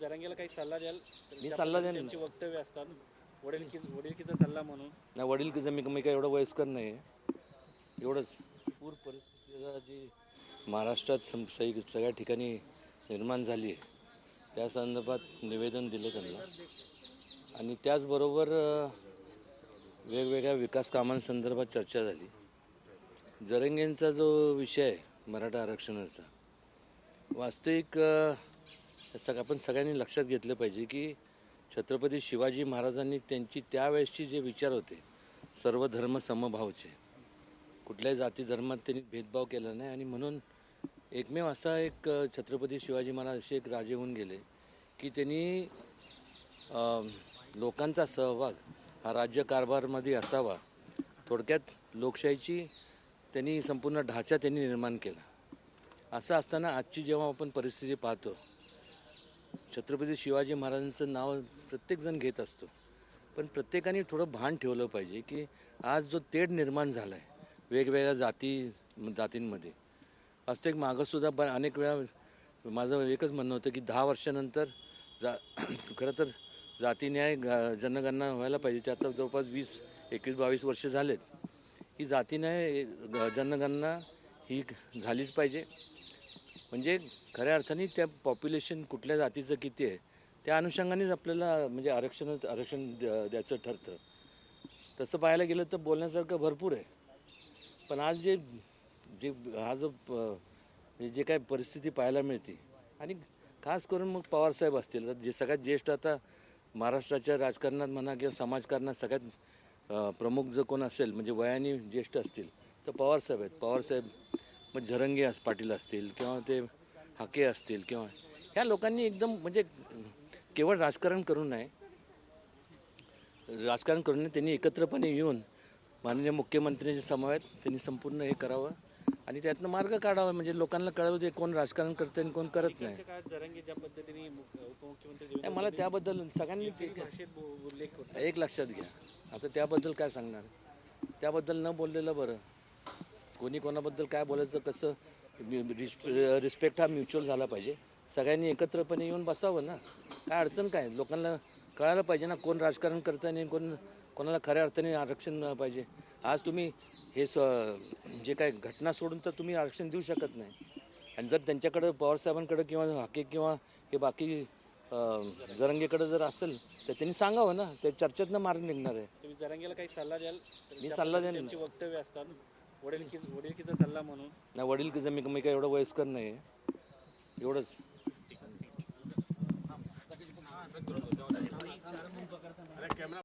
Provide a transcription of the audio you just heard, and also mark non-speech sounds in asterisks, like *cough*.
जरांगेला काही सल्ला द्याल? मी सल्ला देईन. त्यांची वक्तव्य असतात वडील वडीलकीचा सल्ला म्हणून. नाही वडील की मी मी काय एवढं वयस्कर नाही आहे एवढंच. पूर परिस्थितीला जी महाराष्ट्रात सम सगळ्या ठिकाणी निर्माण झाली आहे त्या संदर्भात निवेदन दिलं त्यांना. आणि त्याचबरोबर अ, वेगवेगळ्या विकास कामांसंदर्भात चर्चा झाली. जरंगेंचा जो विषय आहे मराठा आरक्षणाचा वास्तविक अ, सग आपण सगळ्यांनी लक्षात घेतलं पाहिजे की छत्रपती शिवाजी महाराजांनी त्यांची त्यावेळेसचे जे विचार होते सर्व धर्म समभावचे. कुठल्याही जाती धर्मात त्यांनी भेदभाव केला नाही आणि म्हणून एकमेव असा एक छत्रपती शिवाजी महाराज असे एक राजे होऊन गेले की त्यांनी लोकांचा सहभाग हा राज्यकारभारमध्ये असावा. थोडक्यात लोकशाहीची त्यांनी संपूर्ण ढाचा त्यांनी निर्माण केला. असं असताना आजची जेव्हा आपण परिस्थिती पाहतो छत्रपती शिवाजी महाराजांचं नाव प्रत्येकजण घेत असतो. पण प्रत्येकाने थोडं भान ठेवलं पाहिजे की आज जो तेढ निर्माण झाला आहे वेगवेगळ्या जाती जातींमध्ये. वास्तविक मागंसुद्धा ब अनेक वेळा माझं एकच म्हणणं होतं की दहा वर्षानंतर जा *clears throat* खरं तर जाती न्याय ग- जनगणना व्हायला पाहिजे. ते आता जवळपास वीस एकवीस बावीस वर्ष झालेत. ही जातीन्याय जनगणना ही झालीच पाहिजे. म्हणजे खऱ्या अर्थाने त्या पॉप्युलेशन कुठल्या जातीचं किती आहे त्या अनुषंगानेच आपल्याला म्हणजे आरक्षण आरक्षण द्यायचं ठरतं. तसं पाहायला गेलं तर बोलण्यासारखं भरपूर आहे. पण आज जे जे हा जो प- म्हणजे जे काय परिस्थिती पाहायला मिळते आणि खास करून मग पवारसाहेब असतील जे सगळ्यात ज्येष्ठ आता महाराष्ट्राच्या राजकारणात म्हणा किंवा समाजकारणात सगळ्यात प्रमुख जो कोण असेल म्हणजे वयाने ज्येष्ठ असतील तर पवारसाहेब आहेत. पवारसाहेब मग झरंगे अस पाटील असतील किंवा ते हाके असतील किंवा ह्या लोकांनी एकदम म्हणजे केवळ राजकारण करू नये राजकारण करून नये त्यांनी एकत्रपणे येऊन माननीय मुख्यमंत्र्यांच्या समवेत त्यांनी संपूर्ण हे करावं आणि त्यातनं मार्ग काढावा. म्हणजे लोकांना कळावं ते कोण राजकारण करते आणि कोण करत नाही. मला त्याबद्दल सगळ्यांनी एक लक्षात घ्या. आता त्याबद्दल काय सांगणार? त्याबद्दल न बोललेलं बरं. कोणी कोणाबद्दल काय बोलायचं कसं रिस्पेक्ट हा म्युच्युअल झाला पाहिजे. सगळ्यांनी एकत्रपणे येऊन बसावं ना. काय अडचण काय? लोकांना कळायला पाहिजे ना कोण राजकारण करतं आणि कोण कोणाला खऱ्या अर्थाने आरक्षण पाहिजे. आज तुम्ही हे स जे काय घटना सोडून तर तुम्ही आरक्षण देऊ शकत नाही. आणि जर त्यांच्याकडं पवारसाहेबांकडं किंवा हाके किंवा हे बाकी जरंगेकडं जर असेल तर त्यांनी सांगावं ना. त्या चर्चेतनं मार्ग निघणार आहे. तुम्ही जरांगेला काही सल्ला द्याल? मी सल्ला देईन. वक्तव्य असतात. वडील वडीलकी वडीलकीचा सल्ला म्हणून. नाही वडील की मी मी काय एवढं वयस्कर नाही एवढंच. कॅमेरा